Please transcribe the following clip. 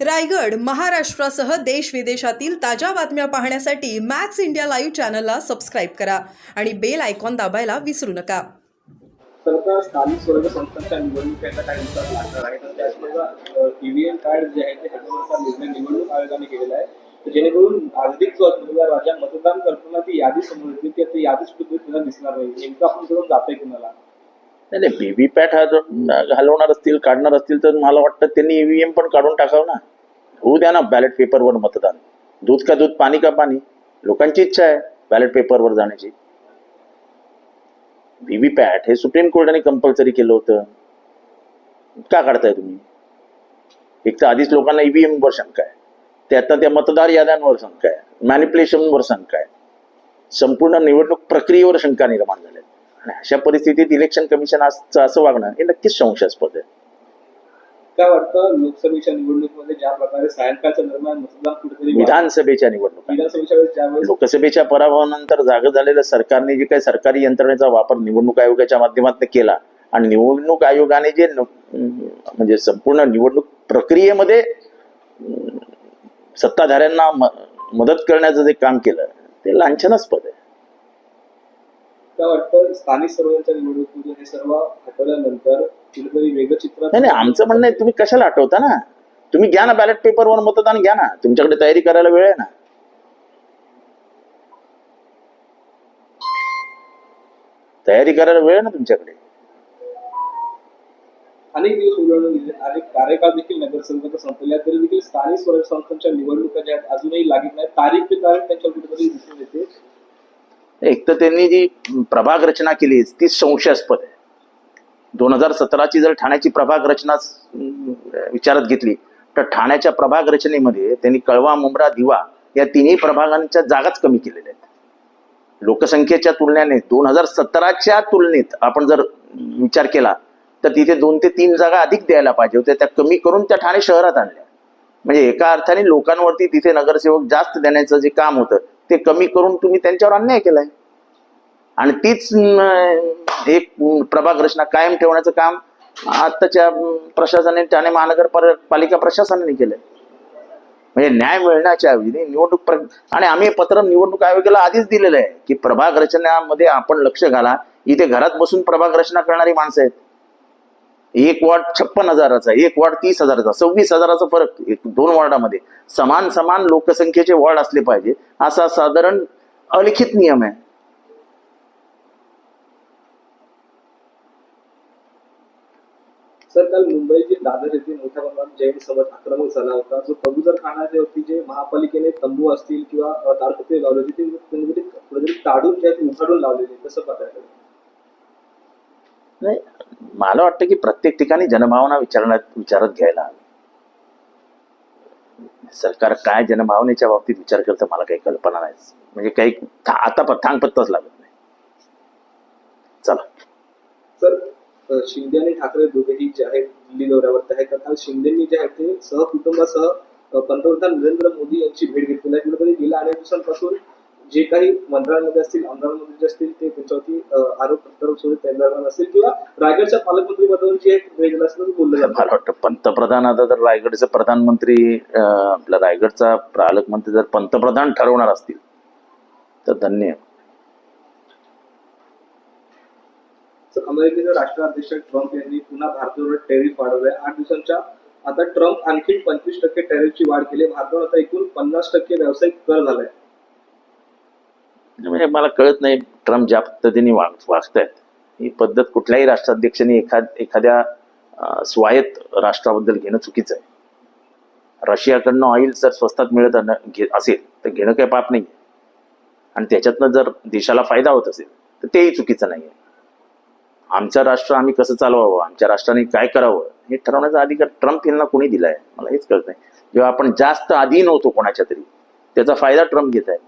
रायगड महाराष्ट्रासह देश विदेशातील ताज्या बातम्या पाहण्यासाठी मॅक्स इंडिया लाईव्ह चॅनलला सबस्क्राईब करा आणि बेल आयकॉन दाबायला विसरू नका. सरकार स्थानिक स्वराज्य संस्थांच्या निवडणुकीचा लागणार आहे. तर त्याचबरोबर ईव्हीएम कार्ड जे आहे ते हटवण्याचा निर्णय निवडणूक आयोगाने केलेला आहे. जेणेकरून अगदीच राज्यात मतदान करताना ती यादी समोर येते ती यादीच कुठे दिसणार नाही. नेमकं आपण करून जातोय कुणाला? नाही नाही व्हीव्हीपॅट हा जर घालवणार असतील काढणार असतील तर मला वाटतं त्यांनी ईव्हीएम पण काढून टाकावं ना. होऊ द्या ना बॅलेट पेपरवर मतदान. दूध का दूध पाणी का पाणी? लोकांची इच्छा आहे बॅलेट पेपरवर जाण्याची. व्हीव्हीपॅट हे सुप्रीम कोर्टाने कंपल्सरी केलं होतं. का काढताय तुम्ही? एक तर आधीच लोकांना ईव्हीएम वर शंका आहे. त्यात त्या मतदार याद्यांवर शंका आहे. मॅनिप्युलेशनवर शंका आहे. संपूर्ण निवडणूक प्रक्रियेवर शंका निर्माण झाल्या आणि अशा परिस्थितीत इलेक्शन कमिशन असं वागणं हे नक्कीच संशयास्पद आहे. काय वाटतं? लोकसभेच्या निवडणुकीमध्ये ज्या प्रकारे सायंकाळच्या दरम्यान मतदान कुठेतरी विधानसभेच्या निवडणुका. विधानसभेच्या लोकसभेच्या पराभवानंतर जागं झालेल्या सरकारने जे काही सरकारी यंत्रणेचा वापर निवडणूक आयोगाच्या माध्यमातून केला आणि निवडणूक आयोगाने जे म्हणजे संपूर्ण निवडणूक प्रक्रियेमध्ये सत्ताधाऱ्यांना मदत करण्याचं जे काम केलं ते लांछनास्पद आहे. काय वाटतं? स्थानिक स्वराज्याच्या निवडणुकीमध्ये हे सर्व हटवल्यानंतर कुठेतरी वेगळं चित्र नाही नाही आमचं म्हणणं आहे तुम्ही कशाला आठवता ना? तुम्ही घ्या ना बॅलेट पेपरवर मतदान घ्या ना. तुमच्याकडे तयारी करायला वेळ आहे ना. तयारी करायला वेळ आहे ना तुमच्याकडे. अनेक दिवस उलटून गेले अनेक कार्यकाळ देखील नगरसेवकाचा संपलेला आहे, तरी देखील स्थानिक स्वराज्य संस्थांच्या निवडणुका ज्या अजूनही लागत नाही तारीख पे तारीख त्यांच्या कुठेतरी दिसून येते. एक तर त्यांनी जी प्रभाग रचना केली ती संशयास्पद आहे. दोन हजार सतराची जर ठाण्याची प्रभाग रचना विचारात घेतली तर ठाण्याच्या प्रभाग रचनेमध्ये त्यांनी कळवा मुंब्रा दिवा या तिन्ही प्रभागांच्या जागाच कमी केलेल्या आहेत. लोकसंख्येच्या तुलनेने दोन हजार सतराच्या तुलनेत आपण जर विचार केला तर तिथे दोन ते तीन जागा अधिक द्यायला पाहिजे होत्या. त्या कमी करून त्या ठाणे शहरात आणल्या. म्हणजे एका अर्थाने लोकांवरती तिथे नगरसेवक जास्त देण्याचं जे काम होतं ते कमी करून तुम्ही त्यांच्यावर अन्याय केलाय. आणि तीच एक प्रभाग रचना कायम ठेवण्याचं काम आत्ताच्या प्रशासनाने ठाणे महानगरपालिका प्रशासनाने केलंय. म्हणजे न्याय मिळण्याच्या ऐवजी निवडणूक आणि आम्ही पत्र निवडणूक आयोगाला आधीच दिलेलं आहे की प्रभाग रचनामध्ये आपण लक्ष घाला. इथे घरात बसून प्रभाग रचना करणारी माणसं आहेत. एक वॉर्ड छप्पन हजाराचा एक वॉर्ड तीस हजाराचा सव्वीस हजाराचा फरक एक दोन वॉर्डामध्ये. समान समान लोकसंख्येचे वॉर्ड असले पाहिजे. असा साधारण अलिखित नियम आहे. सर काल मुंबईतील दादर येथे मोठ्या प्रमाणात जैन समाज आक्रमक झाला होता. जो कबूतर खाण्यावरती जे महापालिकेने तंबू असतील किंवा अ, लावले होते ते कुठेतरी ताडून जे उघडून लावलेले कसं पाहता मला वाटतं की प्रत्येक ठिकाणी जनभावना विचारण्यात विचारात घ्यायला हवी. सरकार काय जनभावनेच्या बाबतीत विचार करतं मला काही कल्पना नाही. म्हणजे काही था- आता प- थांगपत्ताच लागत नाही. चला. सर शिंदे आणि ठाकरे दोघेही जे आहेत दिल्ली दौऱ्यावरती आहेत. तर काल शिंदेनी जे आहे ते सहकुटुंबासह पंतप्रधान नरेंद्र मोदी यांची भेट घेतलेली आहे कुठेतरी गेल्या अनेक दिवसांपासून जे काही मंत्र्यांमध्ये असतील आमदारांमध्ये जे असतील ते त्यांच्यावरती आरोप प्रत्यारोप सुरू आहेत, त्या दरम्यान असतील किंवा रायगडच्या पालकमंत्री पदावर जे एक भेट दिला असं बोललं जातं. मला वाटतं. पंतप्रधान आता जर रायगडचे प्रधानमंत्री आपला रायगडचा पालकमंत्री जर पंतप्रधान ठरवणार असतील तर धन्य अमेरिकेचे राष्ट्राध्यक्ष ट्रम्प यांनी पुन्हा भारतावर टॅरिफ वाढवलाय. आठ दिवसांच्या आता ट्रम्प आणखी पंचवीस टक्के टॅरिफची वाढ केली. भारतावर आता एकूण पन्नास टक्के व्यावसायिक कर झालाय. म्हणजे मला कळत नाही ट्रम्प ज्या पद्धतीने वाग वागतायत. ही पद्धत कुठल्याही राष्ट्राध्यक्षांनी एखाद एखाद्या स्वायत्त राष्ट्राबद्दल घेणं चुकीचं आहे. रशियाकडनं ऑइल जर स्वस्तात मिळत घे- असेल तर घेणं काही पाप नाही आणि त्याच्यातनं जर देशाला फायदा होत असेल तर तेही चुकीचं नाही आहे आमचं राष्ट्र आम्ही कसं चालवावं? आमच्या राष्ट्राने काय करावं? हे ठरवण्याचा अधिकार ट्रम्प यांना कोणी दिलाय? मला हेच कळत नाही. जेव्हा आपण जास्त अधीन होतो कोणाच्या तरी त्याचा फायदा ट्रम्प घेत आहे